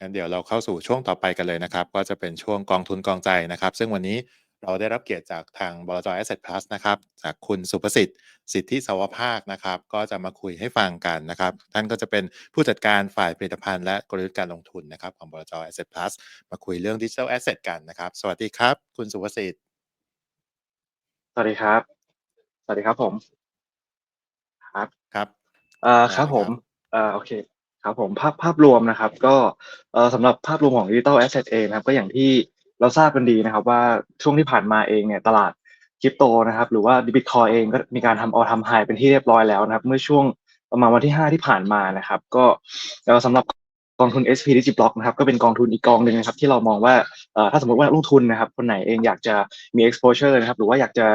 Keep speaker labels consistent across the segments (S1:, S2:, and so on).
S1: งั้นเดี๋ยวเราเข้าสู่ช่วงต่อไปกันเลยนะครับ ก็จะเป็นช่วงกองทุนกองใจนะครับ ซึ่งวันนี้เราได้รับเกียรติจากทางบลจ Asset Plus นะครับ จากคุณสุประสิทธิ์ สิทธิสวภาคนะครับ ก็จะมาคุยให้ฟังกันนะครับ ท่านก็จะเป็นผู้จัดการฝ่ายผลิตภัณฑ์และกลยุทธ์การลงทุนนะครับของบลจ Asset Plus มาคุยเรื่อง Digital Asset กันนะครับ สวัสดีครับ คุณสุประสิทธิ์
S2: สวัสดีครับ สวัสดีครับผม ครับ
S1: ครับ
S2: เอ่อ
S1: ได้
S2: ครับ
S1: เลย
S2: ผ
S1: ครั
S2: ม
S1: บ
S2: เอ่อ โอเค ครับผมภาพภาพรวมนะครับ ก็เอ่อสำหรับภาพรวมของ Digital Asset เองนะครับ ก็อย่างที่เราทราบกันดีนะครับ ว่าช่วงที่ผ่านมาเองเนี่ยตลาดคริปโตนะครับ หรือว่า Bitcoin เองก็มีการทำ All Time High เป็นที่เรียบร้อยแล้วนะครับ เมื่อช่วงประมาณวันที่ 5 ที่ผ่านมานะครับ ก็สำหรับกองทุน SP Digiblock นะครับก็เป็นกองทุนอีกกองหนึ่งนะครับ ที่เรามองว่าถ้าสมมติว่านักลงทุนนะครับ คนไหนเองอยากจะมี exposure นะครับ หรือว่าอยากจะ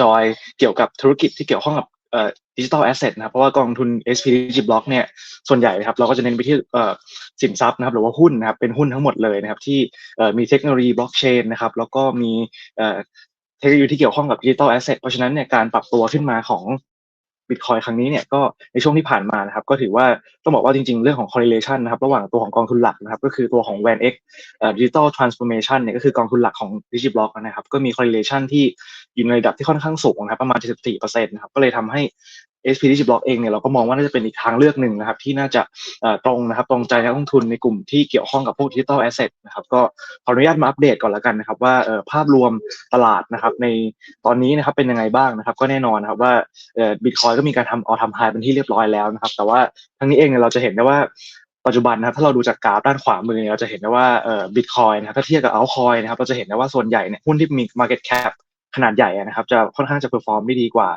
S2: จอยเกี่ยวกับธุรกิจที่เกี่ยวข้องกับ ดิจิทัลแอสเซทนะครับเพราะว่ากองทุน SP Digiblock เนี่ยส่วนใหญ่ครับเราก็จะเน้นไปที่สินทรัพย์นะครับหรือว่าหุ้นนะครับเป็นหุ้นทั้งหมดเลยนะครับที่มีเทคโนโลยีบล็อกเชนนะครับแล้วก็มีเทคโนโลยีที่เกี่ยวข้องกับดิจิทัลแอสเซทเพราะฉะนั้นเนี่ยการปรับตัวขึ้นมาของ บิตคอยครั้งนี้เนี่ยก็ในช่วงที่ผ่านมานะครับก็ถือว่าต้องบอกว่าจริงๆ เรื่องของ correlation นะครับระหว่างตัวของกองทุนหลักนะครับก็คือตัวของ VanEck เอ่อ Digital Transformation เนี่ยก็คือกองทุนหลักของ Digiblock นะครับก็มี correlation ที่อยู่ในระดับที่ค่อนข้างสูงนะครับประมาณ 74%นะครับก็เลยทำให้ SP Digiblock เองเนี่ยเราก็มองว่าน่าจะเป็นอีกทางเลือกหนึ่งนะครับ ที่น่าจะตรงนะครับตรงใจนักลงทุนในกลุ่มที่เกี่ยวข้องกับพวก Digital Asset นะครับก็ขออนุญาตมาอัปเดตก่อนละกันนะครับ ว่าภาพรวมตลาดนะครับในตอนนี้นะครับเป็นยังไงบ้างนะครับ ก็แน่นอนนะครับว่าเอ่อ Bitcoin ก็มีการทำ all time high เป็นที่เรียบร้อยแล้วนะครับ แต่ว่าทั้งนี้เองเนี่ยเราจะเห็นได้ว่าปัจจุบันนะครับถ้าเราดูจากกราฟด้านขวามือเราจะเห็นได้ว่าเอ่อบิตคอยนะครับถ้าเทียบกับอัลคอยนะครับเราจะเห็นได้ว่าส่วนใหญ่เนี่ยหุ้นที่มี market cap ขนาดใหญ่นะครับจะค่อนข้างจะ perform ได้ดีกว่า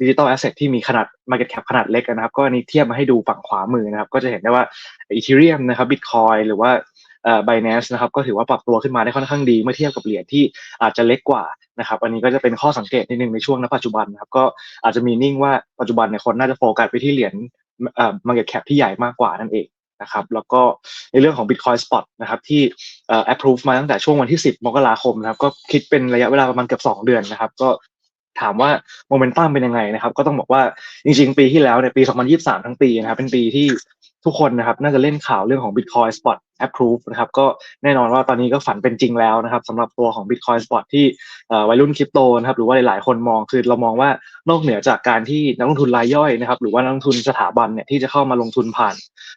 S2: ดิจิตอลแอสเซทที่มีขนาด market cap ขนาดเล็กนะครับ ก็อันนี้เทียบมาให้ดูฝั่งขวามือนะครับ ก็จะเห็นได้ว่าอีเทเรียมนะครับบิตคอยหรือว่าเอ่อ Binance นะครับก็ถือว่าปรับตัวขึ้นมาได้ค่อนข้างดีเมื่อเทียบกับเหรียญที่อาจจะเล็กกว่านะครับอันนี้ก็จะเป็นข้อสังเกตนิดนึงในช่วงณปัจจุบันนะครับก็อาจจะมีนิ่งว่าปัจจุบันเนี่ยคนน่าจะโฟกัสไปที่เหรียญเอ่อ market cap ที่ใหญ่มากกว่านั่นเองนะครับแล้วก็ในเรื่องของ Bitcoin Spot นะครับที่เอ่อ approve มาตั้งแต่ช่วงวันที่ 10 มกราคมนะครับก็คิดเป็นระยะเวลาประมาณเกือบ2 เดือนนะครับ ก็ ถามว่าโมเมนตัมเป็นยังไงนะครับ ก็ต้องบอกว่าจริงๆ ปีที่แล้วเนี่ยปี 2023 ทั้งปีนะครับเป็นปีที่ทุกคนนะครับน่าจะเล่นข่าวเรื่องของ Bitcoin Spot approve นะครับก็แน่นอนว่าตอนนี้ก็ฝันเป็นจริงแล้วนะครับสำหรับตัวของ Bitcoin Spot ที่วัยรุ่นคริปโตนะครับหรือว่าหลายๆคนมองคือเรามองว่านอกเหนือจากการที่นักลงทุนรายย่อยนะครับหรือว่านักลงทุนสถาบันเนี่ยที่จะเข้ามาลงทุนผ่าน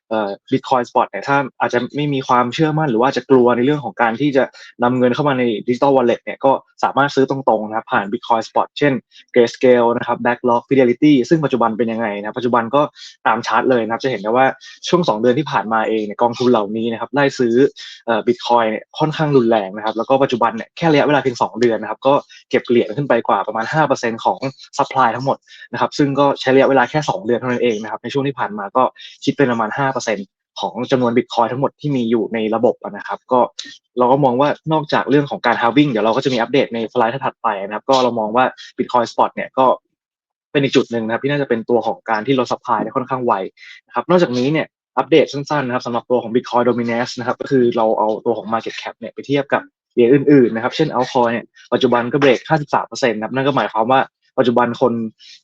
S2: เอ่อ Bitcoin Spot เนี่ยถ้าอาจจะไม่มีความเชื่อมั่นหรือว่าจะกลัวในเรื่องของการที่จะนำเงินเข้ามาใน Digital Wallet เนี่ยก็สามารถซื้อตรงๆนะครับผ่าน Bitcoin Spot เช่น Grayscale นะครับ Backlog Fidelity ซึ่งปัจจุบันเป็นยังไงนะปัจจุบันก็ตามชาร์ตเลยนะครับจะเห็นได้ว่าช่วง 2 เดือนที่ผ่านมาเองเนี่ยกองทุนเหล่านี้นะครับไล่ซื้อเอ่อ Bitcoin เนี่ยค่อนข้างรุนแรงนะครับ แล้วก็ปัจจุบันเนี่ยแค่ระยะเวลาเพียง 2 เดือนนะครับ ก็เก็บเหรียญขึ้นไปกว่าประมาณ 5%ของ supply ทั้งหมดนะครับ ซึ่งก็ใช้ระยะเวลาแค่ 2 เดือนเท่านั้นเองนะครับ ในช่วงที่ผ่านมาก็คิดเป็นประมาณ 5%ของจำนวนบิตคอยทั้งหมดที่มีอยู่ในระบบนะครับ ก็เราก็มองว่านอกจากเรื่องของการ halving เดี๋ยวเราก็จะมีอัปเดตในสไลด์ถัดไปนะครับ ก็เรามองว่า Bitcoin Spot เนี่ยก็เป็นอีกจุดหนึ่งนะครับที่น่าจะเป็นตัวของการที่ลด supply ได้ค่อนข้างไวนะครับ นอกจากนี้เนี่ย อัปเดตสั้นๆนะครับสำหรับตัวของ Bitcoin Dominance นะครับก็คือเราเอาตัวของ Market Cap เนี่ยไปเทียบกับเหรียญอื่นๆนะครับเช่น Altcoin เนี่ยปัจจุบันก็เบรก 53%นะครับนั่นก็หมายความว่าปัจจุบันคน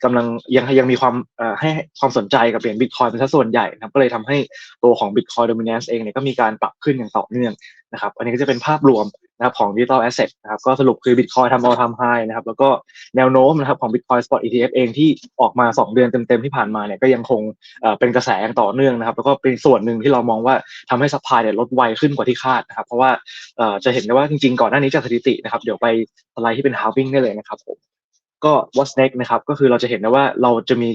S2: กำลังยังยังมีความเอ่อให้ความสนใจกับเหรียญบิตคอยเป็นสัดส่วนใหญ่นะครับก็เลยทำให้ตัวของ Bitcoin Dominance เองเนี่ยก็มีการปรับขึ้นอย่างต่อเนื่องนะครับอันนี้ก็จะเป็นภาพรวม นะครับของ Digital Asset นะครับก็สรุปคือ Bitcoin ทำ all time high นะครับแล้วก็แนวโน้มนะครับของ Bitcoin Spot ETF เองที่ออกมา 2 เดือนเต็ม ๆ ที่ผ่านมาเนี่ยก็ยังคงเป็นกระแสอย่างต่อเนื่องนะครับแล้วก็เป็นส่วนหนึ่งที่เรามองว่าทำให้ supply เนี่ยลดไวขึ้นกว่าที่คาดนะครับเพราะว่าจะเห็นได้ว่าจริง ๆ ก่อนหน้านี้จากสถิตินะครับเดี๋ยวไปสไลด์ที่เป็น halving ได้เลยนะครับผมก็ what's next นะครับก็คือเราจะเห็นได้ว่าเราจะมี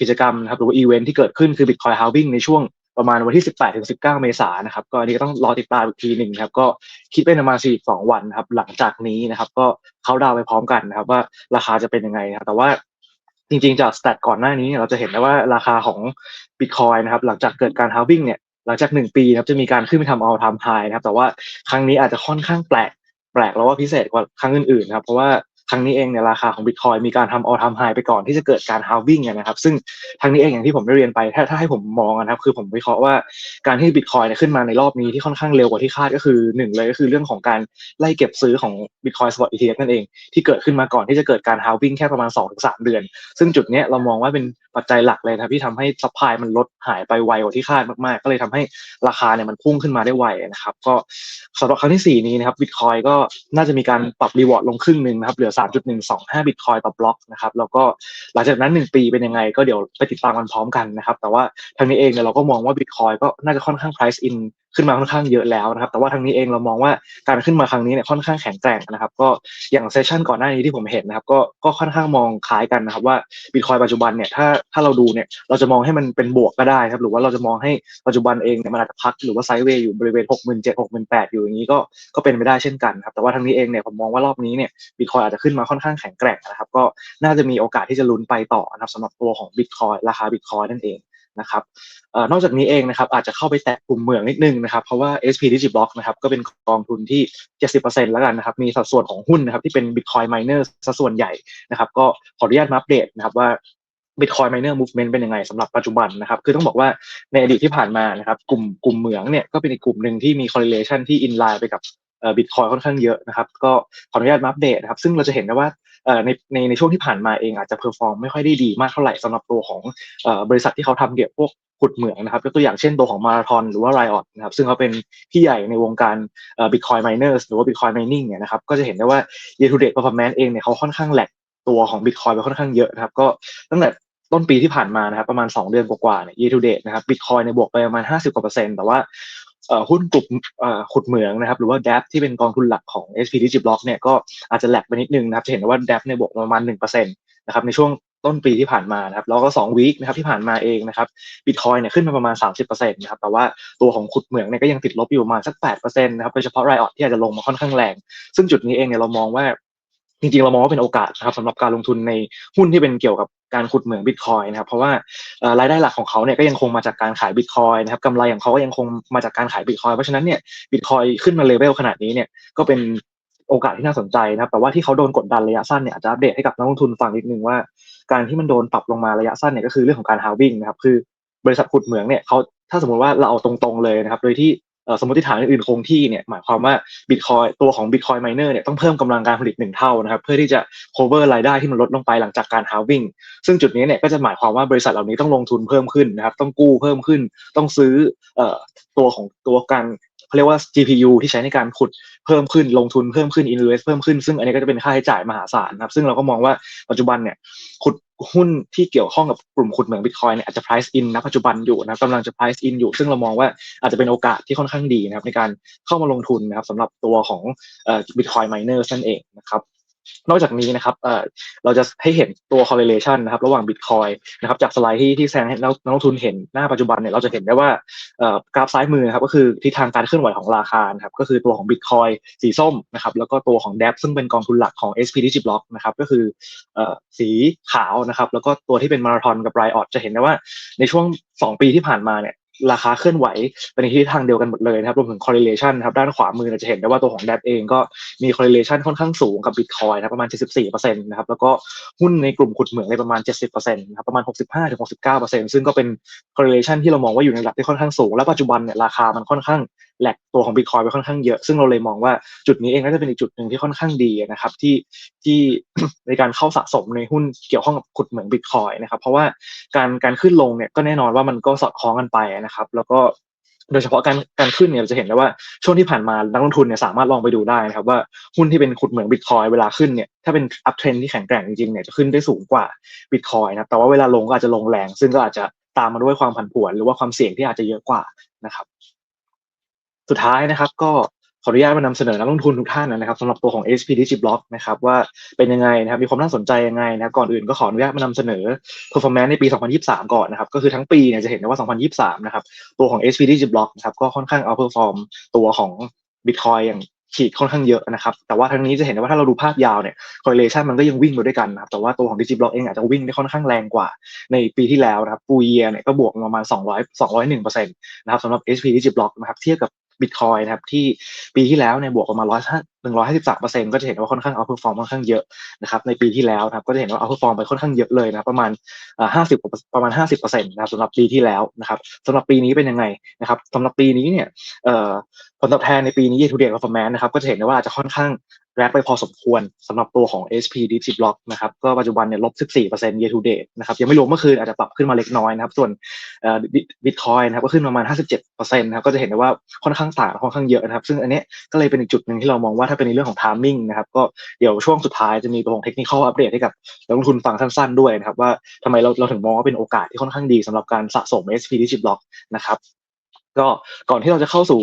S2: กิจกรรมนะครับหรือว่าอีเวนท์ที่เกิดขึ้นคือ Bitcoin halving ในช่วง ประมาณวันที่ 18ถึง19 เมษายนนะครับ ก็อันนี้ก็ต้องรอติดตามอีกทีหนึ่งครับ ก็คิดเป็นประมาณ 42 วันครับ หลังจากนี้นะครับ ก็เขาดาวไปพร้อมกันนะครับ ว่าราคาจะเป็นยังไงครับ แต่ว่าจริงๆ จากสแตทก่อนหน้านี้เราจะเห็นได้ว่าราคาของ Bitcoin นะครับ หลังจากเกิดการ halving เนี่ย หลังจากหนึ่งปีนะครับ จะมีการขึ้นไปทำ all time high นะครับ แต่ว่าครั้งนี้อาจจะค่อนข้างแปลกแปลกแล้วว่าพิเศษกว่าครั้งอื่นๆครับ เพราะว่า รั้งนี้เองเนี่ยราคาของบิตคอยมีการทำ all time high ไปก่อนที่จะเกิดการ halving อะนะครับ ซึ่งทางนี้เองอย่างที่ผมได้เรียนไป ถ้าถ้าให้ผมมองนะครับ คือผมวิเคราะห์ว่าการที่บิตคอยเนี่ยขึ้นมาในรอบนี้ที่ค่อนข้างเร็วกว่าที่คาดก็คือหนึ่งเลยก็คือเรื่องของการไล่เก็บซื้อของ Bitcoin Spot ETF นั่นเองที่เกิดขึ้นมาก่อนที่จะเกิดการ halving แค่ประมาณ2-3 เดือน ซึ่งจุดเนี้ยเรามองว่าเป็นปัจจัยหลักเลยนะครับที่ทำให้ซัพพลายมันลดหายไปไวกว่าที่คาดมากๆ ก็เลยทำให้ราคาเนี่ยมันพุ่งขึ้นมาได้ไวนะครับ ก็สำหรับครั้งที่ 4 นี้นะครับบิตคอยก็น่าจะมีการปรับรีวอร์ดลงครึ่งหนึ่งนะครับเหลือ3.125 บิตคอยต่อบล็อกนะครับแล้วก็หลังจากนั้น 1 ปีเป็นยังไง ก็เดี๋ยวไปติดตามกันพร้อมกันนะครับแต่ว่าทางนี้เองเนี่ยเราก็มองว่าบิตคอยก็น่าจะค่อนข้าง price in ขึ้นมาค่อนข้างเยอะแล้วนะครับ แต่ว่าทางนี้เองเรามองว่าการขึ้นมาครั้งนี้เนี่ยค่อนข้างแข็งแกร่งนะครับ ก็อย่างเซสชันก่อนหน้านี้ที่ผมเห็นนะครับ ก็ก็ค่อนข้างมองคล้ายกันนะครับ ว่าบิตคอยปัจจุบันเนี่ยถ้าถ้าเราดูเนี่ยเราจะมองให้มันเป็นบวกก็ได้ครับ หรือว่าเราจะมองให้ปัจจุบันเองเนี่ยมันอาจจะพักหรือว่าไซด์เวย์อยู่บริเวณ 6 7 0 0 0 6 8 0 0อยู่อย่างนี้ก็ก็เป็นไปได้เช่นกันครับ แต่ว่าทางนี้เองเนี่ยผมมองว่ารอบนี้เนี่ยบิตคอยอาจจะขึ้นมาค่อนข้างแข็งแกร่งนะครับ ก็น่าจะมีโอกาสที่จะลุ้นไปต่อนะครับสำหรับตัวของบิตคอยราคาบิตคอยนั่นเอง นะครับอนอกจากนี้เองนะครับอาจจะเข้าไปแตะกลุ่มเมืองนิดนึงนะครับเพราะว่า SP Digiblock นะครับก็เป็นกองทุนที่ 70%แล้วกันนะครับมีสัดส่วนของหุ้นนะครับที่เป็น Bitcoin miner สัดส่วนใหญ่นะครับก็ขออนุญาตมาอัปเดตนะครับว่า Bitcoin miner movement เป็นยังไงสำหรับปัจจุบันนะครับ คือต้องบอกว่าในอดีตที่ผ่านมานะครับกลุ่มกลุ่มเหมืองเนี่ยก็เป็นอีกกลุ่มหนึ่งที่มี correlation ที่ inline ไปกับเอ่อ Bitcoin ค่อนข้างเยอะนะครับ ก็ขออนุญาตมาอัปเดตนะครับ ซึ่งเราจะเห็นได้ว่า ในในในช่วงที่ผ่านมาเองอาจจะเพอร์ฟอร์มไม่ค่อยได้ดีมากเท่าไหร่สำหรับตัวของบริษัทที่เขาทำเกี่ยวกับพวกขุดเหมืองนะครับยกตัวอย่างเช่นตัวของมาราธอนหรือว่า Riot นะครับซึ่งเขาเป็นพี่ใหญ่ในวงการเอ่อ Bitcoin miners หรือว่า Bitcoin mining เนี่ยนะครับก็จะเห็นได้ว่า year to date performance เองเนี่ยเขาค่อนข้างแหลกตัวของ Bitcoin ไปค่อนข้างเยอะนะครับก็ตั้งแต่ต้นปีที่ผ่านมานะครับประมาณ 2 เดือนกว่าๆเนี่ย year to date นะครับ Bitcoin เนี่ยบวกไปประมาณ 50กว่าเปอร์เซ็นต์แต่ว่า หุ้นกลุ่มขุดเหมืองนะครับหรือว่า DAP ที่เป็นกองทุนหลักของ SP Digiblock เนี่ยก็อาจจะแหลกไปนิดนึงนะครับจะเห็นว่า DApp เนี่ยบวกประมาณ1%นะครับในช่วงต้นปีที่ผ่านมานะครับแล้วก็2วีคนะครับที่ผ่านมาเองนะครับ Bitcoin เนี่ยขึ้นมาประมาณ 30%นะครับแต่ว่าตัวของขุดเหมืองเนี่ยก็ยังติดลบอยู่ประมาณสัก8%นะครับโดยเฉพาะ Riot ที่อาจจะลงมาค่อนข้างแรง ซึ่งจุดนี้เองเนี่ยเรามองว่า จริงๆ เรามองว่าเป็นโอกาสนะครับสำหรับการลงทุนในหุ้นที่เป็นเกี่ยวกับการขุดเหมืองบิตคอยนะครับเพราะว่ารายได้หลักของเขาเนี่ยก็ยังคงมาจากการขายบิตคอยนะครับกำไรของเขาก็ยังคงมาจากการขายบิตคอยเพราะฉะนั้นเนี่ยบิตคอยขึ้นมาเลเวลขนาดนี้เนี่ยก็เป็นโอกาสที่น่าสนใจนะครับ แต่ว่าที่เขาโดนกดดันระยะสั้นเนี่ยอาจจะอัปเดตให้กับนักลงทุนฟังนิดนึงว่า การที่มันโดนปรับลงมาระยะสั้นเนี่ยก็คือเรื่องของการ halving นะครับคือบริษัทขุดเหมืองเนี่ยเขาถ้าสมมติว่าเราเอาตรงๆเลยนะครับ โดยที่ สมมติฐานอื่นๆคงที่เนี่ยหมายความว่าบิตคอยตัวของ Bitcoin miner เนี่ยต้องเพิ่มกำลังการผลิตหนึ่งเท่านะครับเพื่อที่จะ cover รายได้ที่มันลดลงไปหลังจากการ halving ซึ่งจุดนี้เนี่ยก็จะหมายความว่าบริษัทเหล่านี้ต้องลงทุนเพิ่มขึ้นนะครับต้องกู้เพิ่มขึ้น ต้องซื้อเอ่อตัวของตัวการเขาเรียกว่า GPU ที่ใช้ในการขุดเพิ่มขึ้นลงทุนเพิ่มขึ้น invest เพิ่มขึ้น ซึ่งอันนี้ก็จะเป็นค่าใช้จ่ายมหาศาลนะครับซึ่งเราก็มองว่าปัจจุบันเนี่ยขุด หุ้นที่เกี่ยวข้องกับกลุ่มขุดเหมืองบิตคอยเนี่ยอาจจะ price in ณปัจจุบันอยู่นะกำลังจะ price in อยู่ ซึ่งเรามองว่าอาจจะเป็นโอกาสที่ค่อนข้างดีนะครับในการเข้ามาลงทุนนะครับสำหรับตัวของบิตคอยไมเนอร์นั่นเองนะครับ นอกจากนี้นะครับเอ่อเราจะให้เห็นตัว correlation นะครับ ระหว่าง Bitcoin นะครับ จากสไลด์ที่ที่แสดงให้นักนักลงทุนเห็นหน้าปัจจุบันเนี่ยเราจะเห็นได้ว่าเอ่อกราฟซ้ายมือนะครับก็คือทิศทางการเคลื่อนไหวของราคาครับก็คือตัวของ Bitcoin สีส้มนะครับแล้วก็ตัวของ d a p ซึ่งเป็นกองทุนหลักของ SP Digiblock นะครับก็คือเอ่อสีขาวนะครับแล้วก็ตัวที่เป็นมาราธอนกับ Riot จะเห็นได้ว่าในช่วง 2 ปีที่ผ่านมาเนี่ย ราคาเคลื่อนไหวไปในทิศทางเดียวกันหมดเลยนะครับรวมถึง correlation นะครับด้านขวามือเราจะเห็นได้ว่าตัวของ d a บเองก็มี correlation ค่อนข้างสูงกับ Bitcoin นะครับประมาณ 74%นะครับแล้วก็หุ้นในกลุ่มขุดเหมืองในประมาณ 70%นะครับประมาณ 65-69%ซึ่งก็เป็น correlation ที่เรามองว่าอยู่ในระดับที่ค่อนข้างสูงและปัจจุบันเนี่ยราคามันค่อนข้าง แหลกตัวของ Bitcoin ไปค่อนข้างเยอะ ซึ่งเราเลยมองว่าจุดนี้เองก็จะเป็นอีกจุดหนึ่งที่ค่อนข้างดีนะครับที่ที่ในการเข้าสะสมในหุ้นเกี่ยวข้องกับขุดเหมือง Bitcoin นะครับ เพราะว่าการการขึ้นลงเนี่ยก็แน่นอนว่ามันก็สอดคล้องกันไปนะครับ แล้วก็โดยเฉพาะการการขึ้นเนี่ยเราจะเห็นได้ว่าช่วงที่ผ่านมานักลงทุนเนี่ยสามารถลองไปดูได้นะครับว่าหุ้นที่เป็นขุดเหมืองบิตคอยเวลาขึ้นเนี่ยถ้าเป็นอัพเทรนที่แข็งแกร่งจริงๆเนี่ยจะขึ้นได้สูงกว่าบิตคอยนะครับแต่ว่าเวลาลงก็อาจจะลงแรง ซึ่งก็อาจจะตามมาด้วยความผันผวน หรือว่าความเสี่ยงที่อาจจะเยอะกว่านะครับ สุดท้ายนะครับ ก็ขออนุญาตมานำเสนอนักลงทุนทุกท่านนะครับสำหรับตัวของ SP Digiblock นะครับว่าเป็นยังไงนะครับมีความน่าสนใจยังไงนะครับก่อนอื่นก็ขออนุญาตมานำเสนอ performance ในปี 2023 ก่อนนะครับก็คือทั้งปีเนี่ยจะเห็นได้ว่า 2023 นะครับตัวของ SP Digiblock นะครับก็ค่อนข้าง outperform ตัวของ Bitcoin อย่างขีดค่อนข้างเยอะนะครับแต่ว่าทั้งนี้จะเห็นได้ว่าถ้าเราดูภาพยาวเนี่ย correlation มันก็ยังวิ่งไปด้วยกันนะครับแต่ว่าตัวของ Digiblock เองอาจจะวิ่งได้ค่อนข้างแรงกว่าในปีที่แล้วนะครับ full year เนี่ยก็บวกประมาณ 200 201%นะครับสำหรับ SP Digiblock นะครับเทียบกับ บิตคอยนะครับที่ปีที่แล้วเนี่ยบวกออกมาร้อยหนึ่งร้อยห้าสิบสามเปอร์เซ็นก็จะเห็นว่าค่อนข้างเอาเพอร์ฟอร์มค่อนข้างเยอะนะครับในปีที่แล้วนะครับก็จะเห็นว่าเอาเพอร์ฟอร์มไปค่อนข้างเยอะเลยนะประมาณห้าสิบประมาณห้าสิบเปอร์เซ็นต์นะครับสำหรับปีที่แล้วนะครับสำหรับปีนี้เป็นยังไงนะครับสำหรับปีนี้เนี่ยผลตอบแทนในปีนี้ year to date performance นะครับก็จะเห็นได้ว่าจะค่อนข้าง แรกไปพอสมควรสำหรับตัวของ SP Digit Block นะครับก็ปัจจุบันเนี่ยลบ 14% year to date นะครับยังไม่รวมเมื่อคืนอาจจะปรับขึ้นมาเล็กน้อยนะครับ ส่วนเอ่อ Bitcoin นะครับก็ขึ้นประมาณ 57%นะครับก็จะเห็นได้ว่าค่อนข้างต่างค่อนข้างเยอะนะครับ ซึ่งอันนี้ก็เลยเป็นอีกจุดหนึ่งที่เรามองว่าถ้าเป็นในเรื่องของ timing นะครับก็เดี๋ยวช่วงสุดท้ายจะมีตัวของ technical update ให้กับนักลงทุนฟังสั้นๆด้วยนะครับว่าทำไมเราเราถึงมองว่าเป็นโอกาสที่ค่อนข้างดีสำหรับการสะสม SP Digit Block นะครับ ก็ก่อนที่เราจะเข้าสู่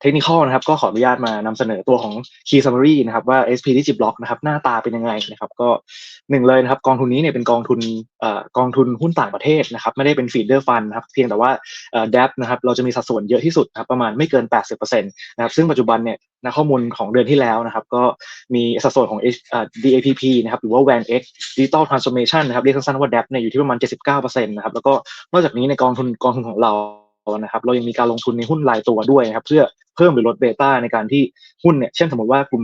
S2: เทคนิคนะครับก็ขออนุญาตมานำเสนอตัวของ Key Summary นะครับว่า SP d i g i Block นะครับหน้าตาเป็นยังไงนะครับก็หนึ่งเลยนะครับกองทุนนี้เนี่ยเป็นกองทุนกองทุนหุ้นต่างประเทศนะครับไม่ได้เป็น feeder fund นะครับเพียงแต่ว่า DAP นะครับเราจะมีสัดส่วนเยอะที่สุดนะครับประมาณไม่เกิน 80%นะครับซึ่งปัจจุบันเนี่ยนข้อมูลของเดือนที่แล้วนะครับก็มีสัดส่วนของ DAPP นะครับหรือว่า WANX Digital Transformation นะครับเรียกสั้นๆว่า DAP เนี่ยอยู่ที่ประมาณ 79%นะครับแล้วก็นอกจากนี้ในกองทุนกองทุนของเรา นะครับเรายังมีการลงทุนในหุ้นรายตัวด้วยนะครับเพื่อเพิ่มหรือลดเบต้าในการที่หุ้นเนี่ยเช่นสมมติว่ากลุ่ม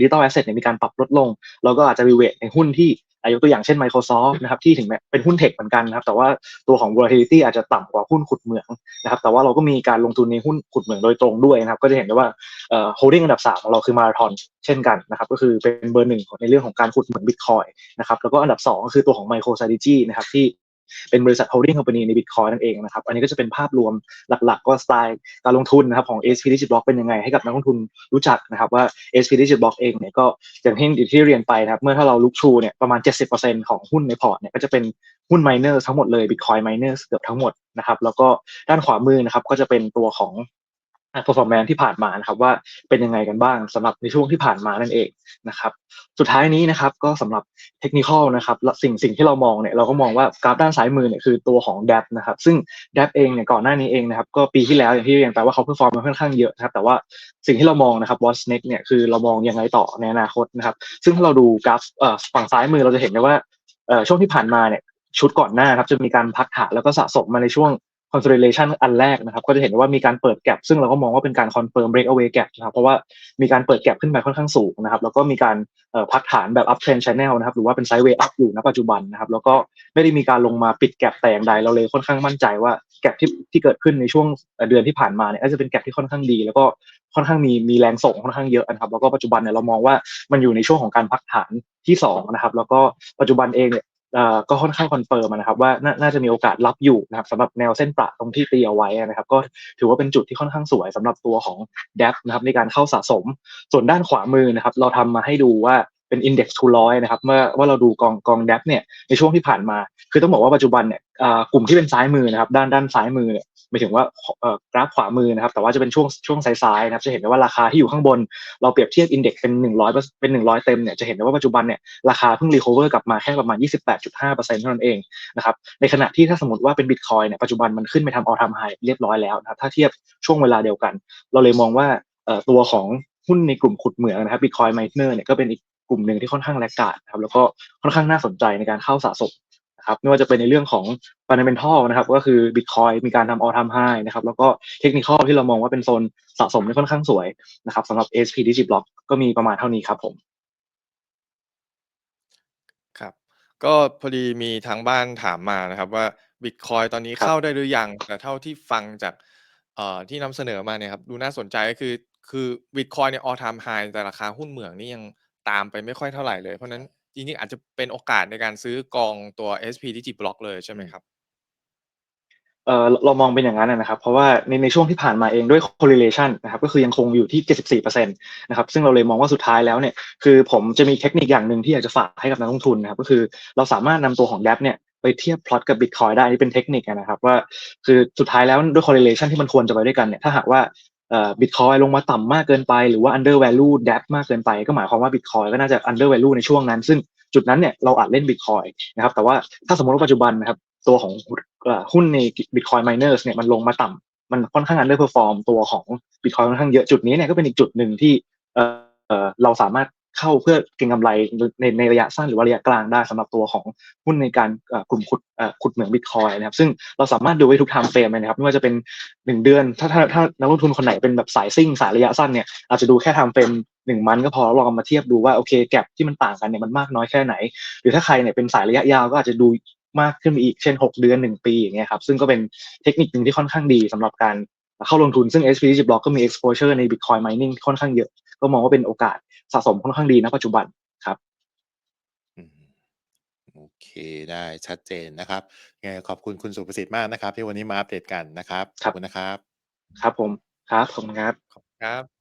S2: ดิจิตอลแอสเซทเนี่ยมีการปรับลดลง เราก็อาจจะรีเวทในหุ้นที่ยกตัวอย่างเช่น Microsoft นะครับที่ถึงแม้เป็นหุ้นเทคเหมือนกันนะครับแต่ว่าตัวของ volatility อาจจะต่ำกว่าหุ้นขุดเหมืองนะครับแต่ว่าเราก็มีการลงทุนในหุ้นขุดเหมืองโดยตรงด้วยนะครับก็จะเห็นได้ว่า holding อันดับ 3 ของเราคือมาราธอนเช่นกันนะครับก็คือเป็นเบอร์หนึ่งในเรื่องของการขุดเหมือง Bitcoin นะครับแล้วก็อันดับ 2 ก็คือตัวของ MicroStrategy นะครับที่ เป็นบริษัท holding company ใน Bitcoin นั่นเองนะครับ อันนี้ก็จะเป็นภาพรวมหลักๆ ก็สไตล์การลงทุนนะครับของ SP Digit Block เป็นยังไงให้กับนักลงทุนรู้จักนะครับว่า SP Digit Block เองเนี่ยก็อย่างที่ที่เรียนไปนะครับ เมื่อถ้าเราลุกชูเนี่ยประมาณ 70%ของหุ้นในพอร์ตเนี่ยก็จะเป็นหุ้น miner ทั้งหมดเลย Bitcoin miner เกือบทั้งหมดนะครับแล้วก็ด้านขวามือนะครับก็จะเป็นตัวของ performance ที่ผ่านมานะครับว่าเป็นยังไงกันบ้างสำหรับในช่วงที่ผ่านมานั่นเองนะครับ สุดท้ายนี้นะครับก็สำหรับเทคนิคนะครับสิ่งสิ่งที่เรามองเนี่ยเราก็มองว่ากราฟด้านซ้ายมือเนี่ยคือตัวของ d a p นะครับซึ่ง d a p เองเนี่ยก่อนหน้านี้เองนะครับก็ปีที่แล้วอย่างที่เรียนไปว่าเขาเพอร์ฟอร์มมาค่อนข้างเยอะนะครับแต่ว่าสิ่งที่เรามองนะครับ w a t c h n e x เนี่ยคือเรามองยังไงต่อในอนาคตนะครับซึ่งถ้าเราดูกราฟฝั่งซ้ายมือเราจะเห็นได้ว่าช่วงที่ผ่านมาเนี่ยชุดก่อนหน้าครับจะมีการพักฐานแล้วก็สะสมมาในช่วง consolidation อันแรกนะครับ ก็จะเห็นว่ามีการเปิดแกลบซึ่งเราก็มองว่าเป็นการ confirm breakaway gap นะครับเพราะว่ามีการเปิดแกลบขึ้นไปค่อนข้างสูงนะครับ แล้วก็มีการพักฐานแบบ uptrend channel นะครับ หรือว่าเป็น sideway up อยู่ณปัจจุบันนะครับ แล้วก็ไม่ได้มีการลงมาปิดแกลบแต่อย่างใดเราเลยค่อนข้างมั่นใจว่าแกลบที่ที่เกิดขึ้นในช่วงเดือนที่ผ่านมาเนี่ยจะเป็นแกลบที่ค่อนข้างดี แล้วก็ค่อนข้างมีมีแรงส่งค่อนข้างเยอะนะครับ แล้วก็ปัจจุบันเนี่ยเรามองว่ามันอยู่ในช่วงของการพักฐานที่2นะครับ แล้วก็ปัจจุบันเองเนี่ย ก็ค่อนข้างคอนเฟิร์มนะครับว่าน่าจะมีโอกาสรับอยู่นะครับสำหรับแนวเส้นประตรงที่ตีเอาไว้นะครับ ก็ถือว่าเป็นจุดที่ค่อนข้างสวยสำหรับตัวของ d ด p นะครับในการเข้าสะสม ส่วนด้านขวามือนะครับ เราทำมาให้ดูว่า เป็น index 200นะครับเมื่อว่าเราดูกองกอง d e p เนี่ยในช่วงที่ผ่านมา คือต้องบอกว่าปัจจุบันเนี่ยกลุ่มที่เป็นซ้ายมือนะครับด้านด้านซ้ายมือเนี่ยหมายถึงว่ากราฟขวามือนะครับแต่ว่าจะเป็นช่วงช่วงซ้ายๆนะครับจะเห็นได้ว่าราคาที่อยู่ข้างบน เราเปรียบเทียบอินเด็กซ์เป็น 100 เป็น 100 เต็มเนี่ยจะเห็นได้ว่าปัจจุบันเนี่ยราคาเพิ่งรีคอเวอร์กลับมาแค่ประมาณ 28.5%เท่านั้นเองนะครับในขณะที่ถ้าสมมติว่าเป็นบิตคอยเนี่ยปัจจุบันมันขึ้นไปทำออทามไฮเรียบร้อยแล้วนะครับถ้าเทียบช่วงเวลาเดียวกัน เราเลยมองว่าตัวของหุ้นในกลุ่มขุดเหมืองนะครับบิตคอยไมเนอร์เนี่ยก็เป็นอีก กลุ่มหนึ่งที่ค่อนข้างแลกกาดนะครับแล้วก็ค่อนข้างน่าสนใจในการเข้าสะสมครับไม่ว่าจะเป็นในเรื่องของ fundamental นะครับก็คือ Bitcoin มีการทำ all time high นะครับแล้วก็เทคนิคที่เรามองว่าเป็นโซนสะสมที่ค่อนข้างสวยนะครับสำหรับ SP Digiblock ก็มีประมาณเท่านี้ครับผม
S3: ครับ ก็พอดีมีทางบ้านถามมานะครับว่า Bitcoin ตอนนี้เข้าได้หรือยัง แต่เท่าที่ฟังจากเอ่อที่นำเสนอมาเนี่ยครับดูน่าสนใจก็คือคือ Bitcoin เนี่ย all time high แต่ราคาหุ้นเหมืองนี่ยัง ตามไปไม่ค่อยเท่าไหร่เลย เพราะนั้นจริง ๆ อาจจะเป็นโอกาสในการซื้อกองตัว SP Digiblock เลยใช่ไหมครับ
S2: เออเรามองเป็นอย่างนั้นนะครับ เพราะว่าในในช่วงที่ผ่านมาเองด้วย correlation นะครับก็คือยังคงอยู่ที่ 74%นะครับซึ่งเราเลยมองว่าสุดท้ายแล้วเนี่ยคือผมจะมีเทคนิคอย่างหนึ่งที่อยากจะฝากให้กับนักลงทุนนะครับก็คือเราสามารถนำตัวของ DAP เนี่ยไปเทียบพลอตกับ Bitcoin ได้นี่เป็นเทคนิคนะครับว่าคือสุดท้ายแล้วด้วย correlation ที่มันควรจะไปด้วยกันเนี่ยถ้าหากว่าเอ่อ บิตคอยลงมาต่ำมากเกินไป หรือว่า under value d e p มากเกินไป ก็หมายความว่า Bitcoin ก็น่าจะ under value ในช่วงนั้น ซึ่งจุดนั้นเนี่ยเราอาจเล่น Bitcoin นะครับ แต่ว่าถ้าสมมติว่าปัจจุบันนะครับ ตัวของหุ้นใน Bitcoin miners เนี่ยมันลงมาต่ำมันค่อนข้าง underperform ตัวของ Bitcoin ค่อนข้างเยอะจุดนี้เนี่ยก็เป็นอีกจุดหนึ่งที่เเราสามารถ เข้าเพื่อเก็งกำไรในในระยะสั้นหรือว่าระยะกลางได้สำหรับตัวของหุ้นในการกลุ่มขุดเอ่อขุดเหมืองบิตคอยนะครับซึ่งเราสามารถดูไว้ทุก time frame เลยนะครับไม่ว่าจะเป็นหนึ่งเดือน ถ้าถ้าถ้านักลงทุนคนไหนเป็นแบบสายซิ่งสายระยะสั้นเนี่ยอาจจะดูแค่ time frame หนึ่งมันก็พอลองเอามาเทียบดูว่าโอเคแกลบที่มันต่างกันเนี่ยมันมากน้อยแค่ไหน หรือถ้าใครเนี่ยเป็นสายระยะยาวก็อาจจะดูมากขึ้นไปอีกเช่น 6 เดือน 1 ปีอย่างเงี้ยครับซึ่งก็เป็นเทคนิคหนึ่งที่ค่อนข้างดีสำหรับการเข้าลงทุนซึ่ง s p d Block ก็มี exposure ใน Bitcoin mining ค่อนข้างเยอะ ก็มองว่าเป็นโอกาส สะสมค่อนข้างดีณปัจจุบันครับ
S1: อืมโอเคได้ชัดเจนนะครับยังไงขอบคุณคุณสุประสิทธิ์มากนะครับ ที่วันนี้มาอัปเดตกันนะครับขอบคุณนะครับ
S2: ครับผมครับขอบคุณครับ
S3: ขอบคุณครับ